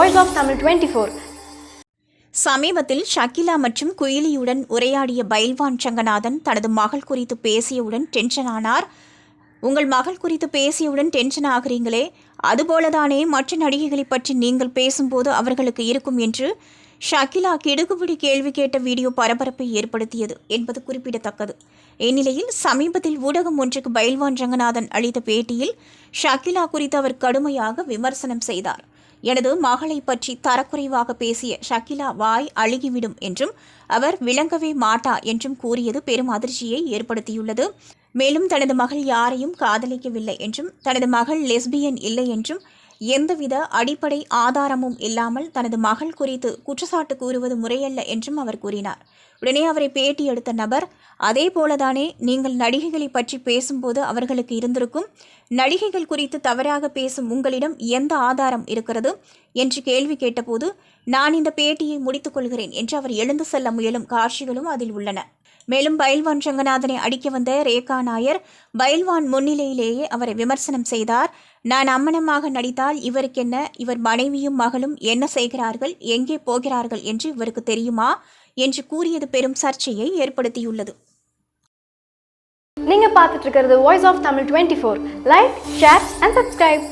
ஓல்வாம் Tamil twenty four சமீபத்தில் ஷக்கிலா மற்றும் குயிலியுடன் உரையாடிய பைல்வான் சங்கநாதன் தனது மகள் குறித்து பேசியவுடன் டென்ஷன் ஆனார். உங்கள் மகள் குறித்து பேசியவுடன் டென்ஷன் ஆகிறீங்களே? அதுபோலதானே மற்ற நடிகைகளை பற்றி நீங்கள் பேசும்போது அவர்களுக்கு இருக்கும் என்று ஷக்கிலா கிடுகுபிடி கேள்வி கேட்ட வீடியோ பரபரப்பை ஏற்படுத்தியது என்பது குறிப்பிடத்தக்கது. இந்நிலையில் சமீபத்தில் ஊடகம் ஒன்றுக்கு பைல்வான் ரங்கநாதன் அளித்த பேட்டியில் ஷக்கிலா குறித்து அவர் கடுமையாக விமர்சனம் செய்தார். எனது மகளை பற்றி தரக்குறைவாக பேசிய ஷக்கிலா வாய் அழுகிவிடும் என்றும் அவர் விளங்கவே மாட்டா என்றும் கூறியது பெரும் அதிர்ச்சியை ஏற்படுத்தியுள்ளது. மேலும் தனது மகள் யாரையும் காதலிக்கவில்லை என்றும் தனது மகள் லெஸ்பியன் இல்லை என்றும் எந்தவித அடிப்படை ஆதாரமும் இல்லாமல் தனது மகள் குறித்து குற்றச்சாட்டு கூறுவது முறையல்ல என்றும் அவர் கூறினார். உடனே அவரை பேட்டி எடுத்த நபர் அதே போலதானே நீங்கள் நடிகைகளை பற்றி பேசும்போது அவர்களுக்கு இருந்திருக்கும். நடிகைகள் குறித்து தவறாக பேசும் உங்களிடம் எந்த ஆதாரம் இருக்கிறது? என்று கேள்வி கேட்டபோது நான் இந்த பேட்டியை முடித்துக் கொள்கிறேன் என்று அவர் எழுந்து செல்ல முயலும் காட்சிகளும் அதில் உள்ளன. மேலும் பைல்வான் ரங்கநாதனை அடிக்க வந்த ரேகா நாயர் பைல்வான் முன்னிலையிலேயே அவரை விமர்சனம் செய்தார். நான் அம்மனமாக நடித்தால் இவருக்கென்ன இவர் மனைவியும் மகளும் என்ன செய்கிறார்கள்? எங்கே போகிறார்கள்? என்று இவருக்கு தெரியுமா? என்று கூறியது பெரும் சர்ச்சையை ஏற்படுத்தியுள்ளது. நீங்க பார்த்துட்டு இருக்கிறது voice of Tamil twenty four like share and subscribe